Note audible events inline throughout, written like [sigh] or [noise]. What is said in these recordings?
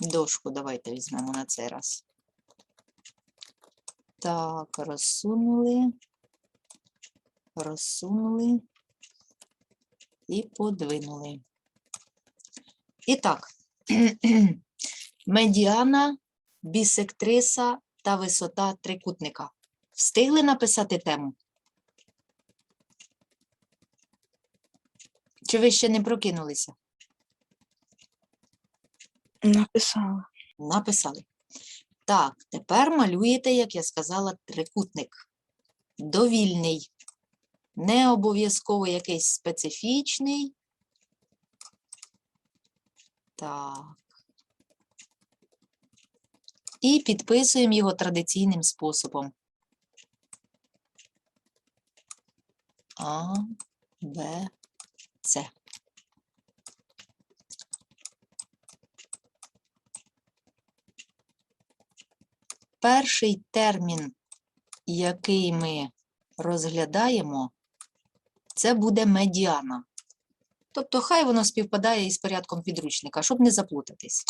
Дошку давайте візьмемо на цей раз. Так, розсунули. Розсунули. І подвинули. І так, [clears throat] медіана, бісектриса та висота трикутника. Встигли написати тему? Чи ви ще не прокинулися? Написала. Написали. Так, тепер малюєте, як я сказала, трикутник. Довільний. Не обов'язково якийсь специфічний. Так. І підписуємо його традиційним способом. А, Б, С. Перший термін, який ми розглядаємо, це буде медіана. Тобто, хай воно співпадає із порядком підручника, щоб не заплутатись.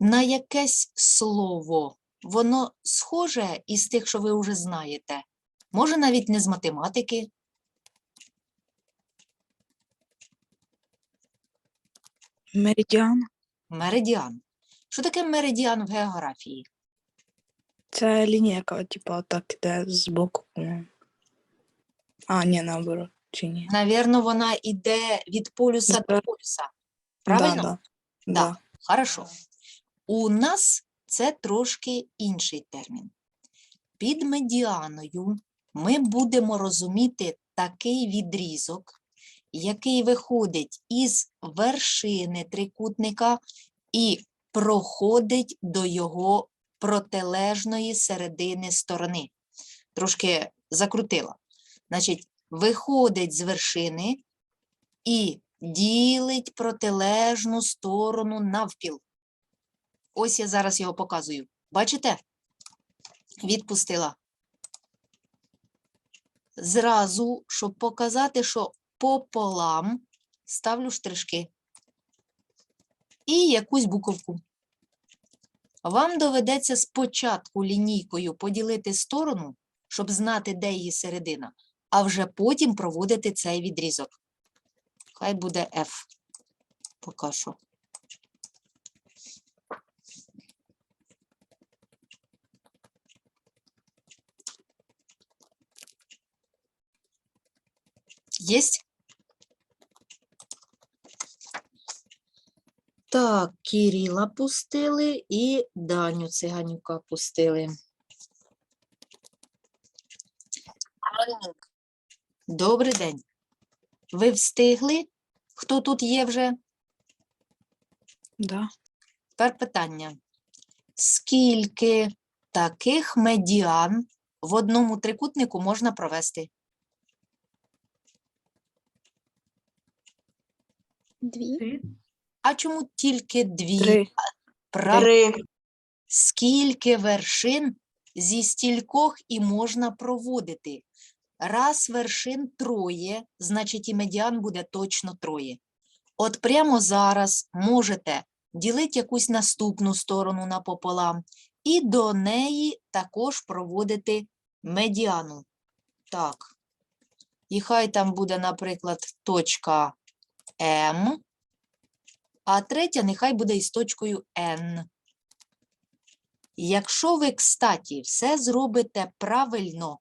На якесь слово воно схоже із тих, що ви вже знаєте. Може, навіть не з математики. Меридіан. Меридіан. Що таке меридіан в географії? Це лінійка, типу, так іде з боку. А, ні, наоборот, чи ні? Навірно, вона йде від полюса до полюса. Правильно? Да, да. Да. Хорошо. У нас це трошки інший термін. Під медіаною ми будемо розуміти такий відрізок, який виходить із вершини трикутника і проходить до його протилежної середини сторони. Трошки закрутила. Значить, виходить з вершини і ділить протилежну сторону навпіл. Ось я зараз його показую. Бачите? Відпустила. Зразу, щоб показати, що пополам ставлю штришки і якусь буковку. Вам доведеться спочатку лінійкою поділити сторону, щоб знати, де її середина, а вже потім проводити цей відрізок. Хай буде F. Поки що. Єсть? Так, Кирила пустили і Даню Циганюка пустили. Добрий день. Ви встигли? Хто тут є вже? Да. Тепер питання. Скільки таких медіан в одному трикутнику можна провести? Дві. А чому тільки дві? Три. Прав... Скільки вершин зі стількох і можна проводити? Раз вершин троє, значить і медіан буде точно троє. От прямо зараз можете ділити якусь наступну сторону напополам і до неї також проводити медіану. Так. І хай там буде, наприклад, точка М, а третя нехай буде із точкою N. Якщо ви, кстаті, все зробите правильно,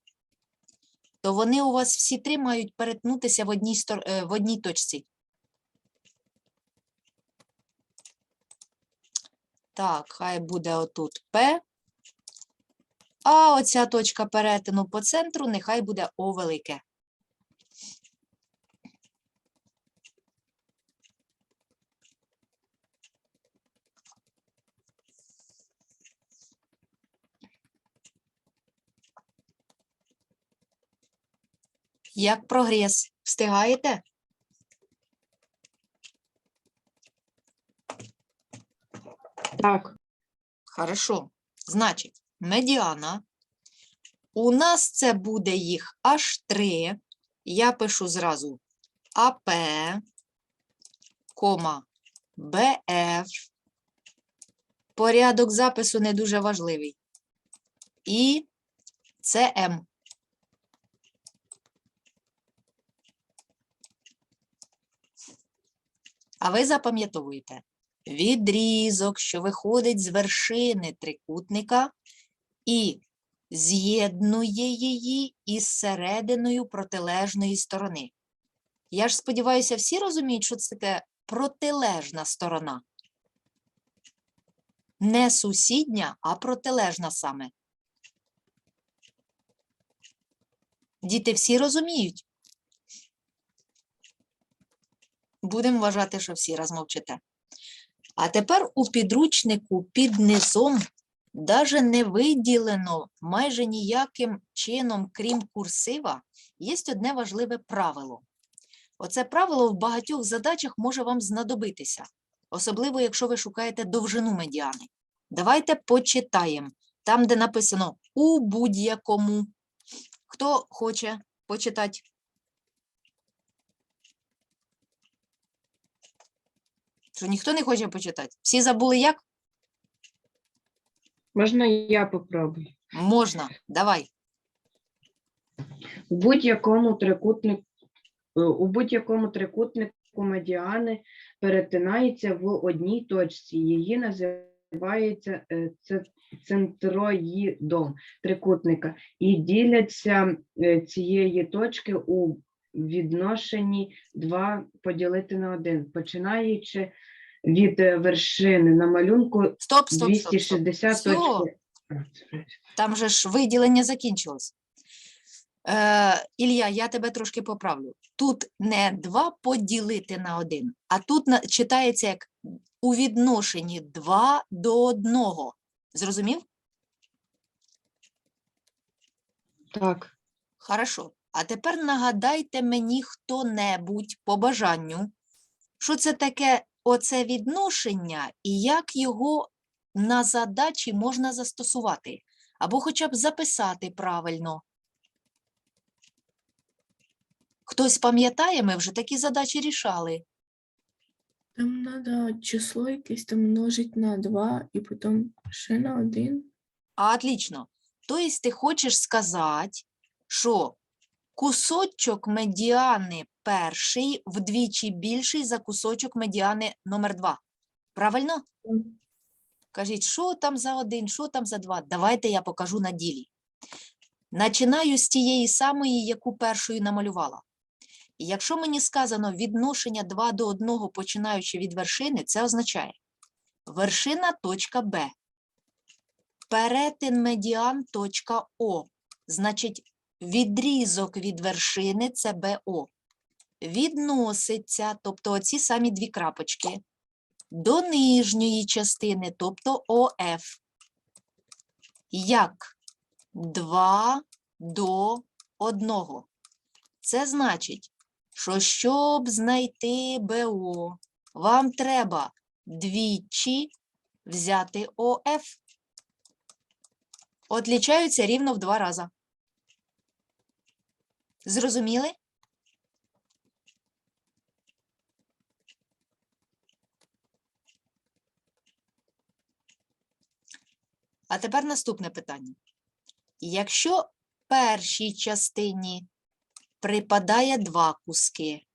то вони у вас всі три мають перетнутися в одній, стор- е, в одній точці. Так, хай буде отут П. А оця точка перетину по центру нехай буде О велике. Як прогрес? Встигаєте? Так. Хорошо. Значить, медіана. У нас це буде їх аж три. Я пишу зразу АП, кома БФ. Порядок запису не дуже важливий. І ЦМ. А ви запам'ятовуєте відрізок, що виходить з вершини трикутника і з'єднує її із серединою протилежної сторони. Я ж сподіваюся, всі розуміють, що це таке протилежна сторона. Не сусідня, а протилежна саме. Діти всі розуміють. Будемо вважати, що всі розмовчите. А тепер у підручнику під низом даже не виділено майже ніяким чином, крім курсива, є одне важливе правило. Оце правило в багатьох задачах може вам знадобитися, особливо якщо ви шукаєте довжину медіани. Давайте почитаємо. Там, де написано у будь-якому. Хто хоче почитати? Що ніхто не хоче почитати? Всі забули як? Можна я попробую? Можна. Давай. У будь-якому трикутнику у будь-якому трикутнику медіани перетинається в одній точці. Її називається е, це- центроїдом трикутника і діляться е, цієї точки у відношенні 2 поділити на 1, починаючи від е, вершини на малюнку Стоп, стоп, стоп. стоп. 260 Всьо. точки. Там же ж виділення закінчилось. Е, Ілля, я тебе трошки поправлю. Тут не 2 поділити на 1, а тут на- читається як у відношенні 2 до 1. Зрозумів? Так. Хорошо. А тепер нагадайте мені хто-небудь по бажанню, що це таке оце відношення і як його на задачі можна застосувати, або хоча б записати правильно. Хтось пам'ятає, ми вже такі задачі рішали. Там треба число якесь там множить на 2 і потім ще на 1. А, отлично. Тобто ти хочеш сказати, що кусочок медіани перший вдвічі більший за кусочок медіани номер два. Правильно? Кажіть, що там за один, що там за два? Давайте я покажу на ділі. Начинаю з тієї самої, яку першою намалювала. І якщо мені сказано відношення 2 до 1, починаючи від вершини, це означає вершина точка Б, перетин медіан точка О, значить відрізок від вершини це БО. Відноситься, тобто оці самі дві крапочки, до нижньої частини, тобто ОФ. Як 2 до 1. Це значить, що щоб знайти БО, вам треба двічі взяти ОФ. Отлічаються рівно в два рази. Зрозуміли? А тепер наступне питання. Якщо першій частині припадає два куски,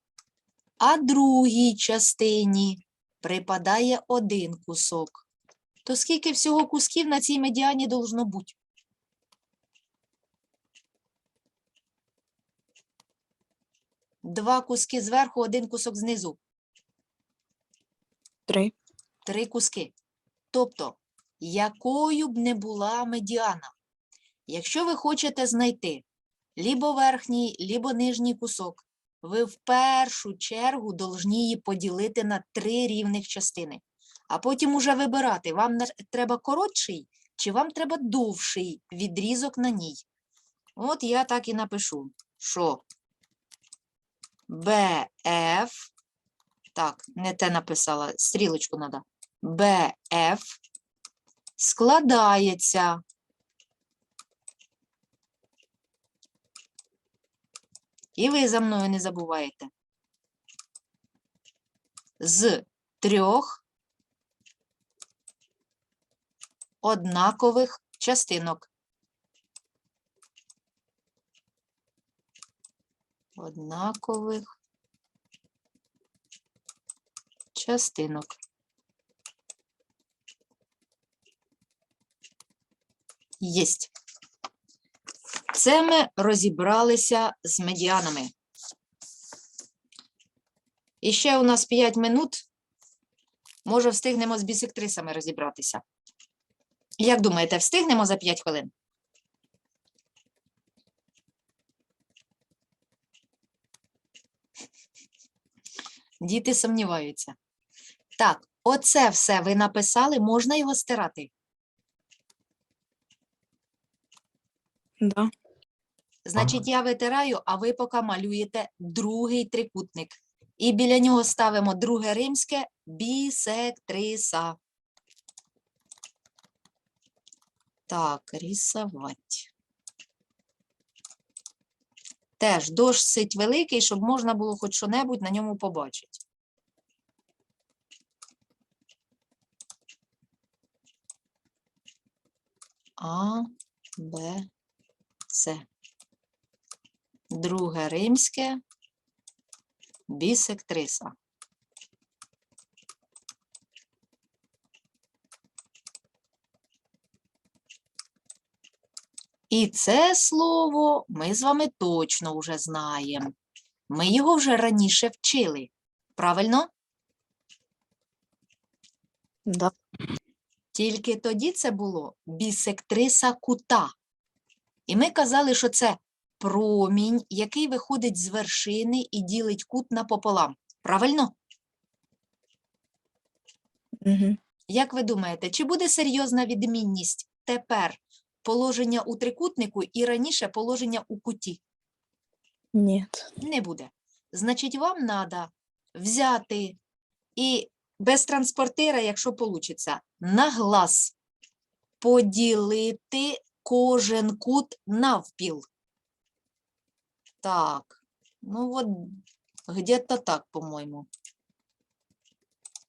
а другій частині припадає один кусок, то скільки всього кусків на цій медіані должно бути? Два куски зверху, один кусок знизу. Три. три куски. Тобто, якою б не була медіана, якщо ви хочете знайти лібо верхній, лібо нижній кусок, ви в першу чергу должні її поділити на три рівних частини, а потім уже вибирати, вам треба коротший чи вам треба довший відрізок на ній. От я так і напишу, що BF, так, не те написала, стрілочку треба. BF складається І ви за мною не забуваєте. З трьох однакових частинок. Однакових частинок. Єсть. Це ми розібралися з медіанами. І ще у нас 5 минут. Може, встигнемо з бісектрисами розібратися. Як думаєте, встигнемо за 5 хвилин? Діти сумніваються. Так, оце все ви написали, можна його стирати. Да. Значить, я витираю, а ви поки малюєте другий трикутник. І біля нього ставимо друге римське бісектриса. Так, рисувати. Теж досить великий, щоб можна було хоч що-небудь на ньому побачити. А, Б, С. Друге римське бісектриса. І це слово ми з вами точно вже знаємо. Ми його вже раніше вчили. Правильно? Да. Тільки тоді це було бісектриса кута. І ми казали, що це промінь, який виходить з вершини і ділить кут напополам. Правильно? Угу. Як ви думаєте, чи буде серйозна відмінність тепер положення у трикутнику і раніше положення у куті? Нет. Не буде. Значить, вам треба взяти і без транспортира, якщо вийде, на глаз поділити кожен кут навпіл. Так, ну от где-то так, по-моєму.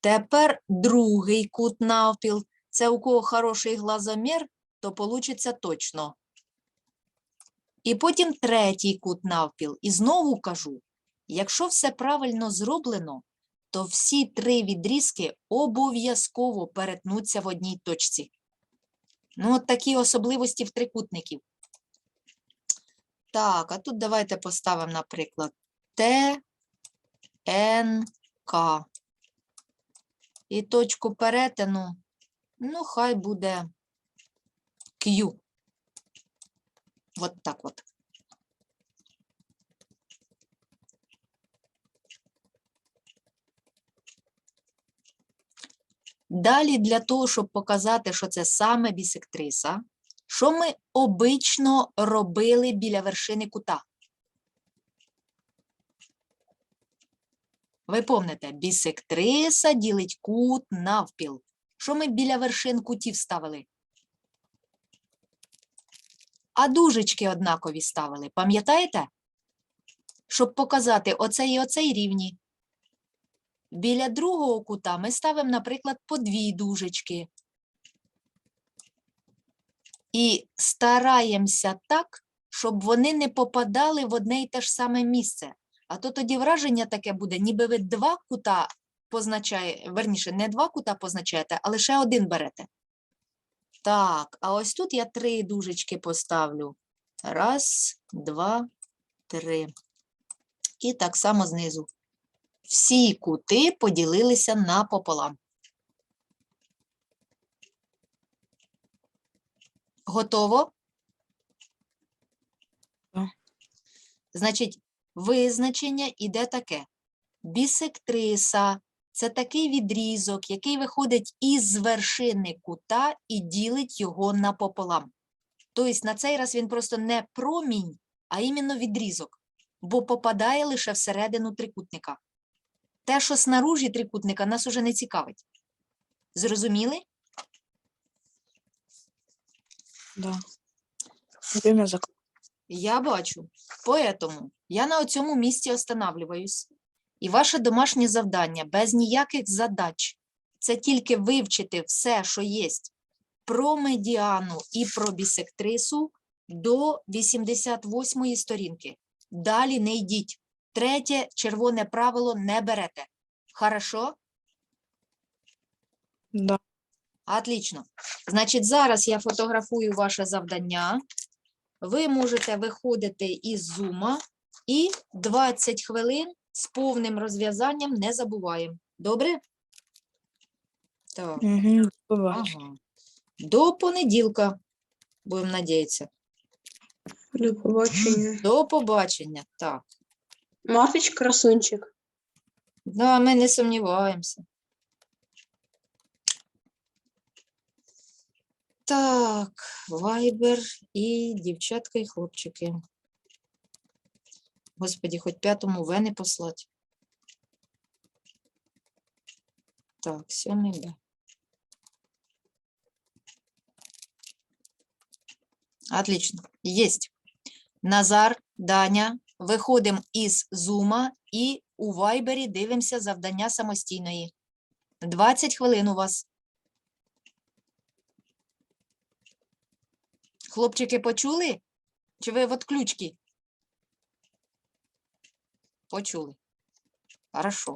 Тепер другий кут навпіл. Це у кого хороший глазомір, то получиться точно. І потім третій кут навпіл. І знову кажу, якщо все правильно зроблено, то всі три відрізки обов'язково перетнуться в одній точці. Ну, от такі особливості в трикутників. Так, а тут давайте поставимо, наприклад, Т, Н, К. І точку перетину, ну, хай буде Q. От так от. Далі для того, щоб показати, що це саме бісектриса, що ми обично робили біля вершини кута? Ви помните, бісектриса ділить кут навпіл. Що ми біля вершин кутів ставили? А дужечки однакові ставили, пам'ятаєте? Щоб показати оцей і оцей рівні. Біля другого кута ми ставимо, наприклад, по дві дужечки. І стараємося так, щоб вони не попадали в одне і те ж саме місце. А то тоді враження таке буде, ніби ви два кута позначає, верніше, не два кута позначаєте, а лише один берете. Так, а ось тут я три дужечки поставлю. Раз, два, три. І так само знизу. Всі кути поділилися напополам. Готово? Значить, визначення іде таке. Бісектриса це такий відрізок, який виходить із вершини кута і ділить його напополам. Тобто на цей раз він просто не промінь, а іменно відрізок, бо попадає лише всередину трикутника. Те, що снаружі трикутника, нас уже не цікавить. Зрозуміли? Да. Я бачу. Поэтому я на цьому місці останавливаюсь. І ваше домашнє завдання без ніяких задач. Це тільки вивчити все, що є про медіану і про бісектрису до 88-ї сторінки. Далі не йдіть. Третє червоне правило не берете. Хорошо? Да. Отлично. Значить, зараз я фотографую ваше завдання. Ви можете виходити із зума і 20 хвилин з повним розв'язанням не забуваємо. Добре? Так. Угу. Ага. До понеділка, будемо надіятися. До побачення. До побачення. Так. Марфіч красунчик. Да, ми не сумніваємося. Так, Вайбер і дівчатка, і хлопчики. Господі, хоч п'ятому В не послать. Так, сьомий Б. Отлично. Есть. Назар, Даня, виходимо із зума і у вайбері дивимося завдання самостійної. 20 хвилин у вас. Хлопчики почули? Чи ви в отключці? Почули. Хорошо.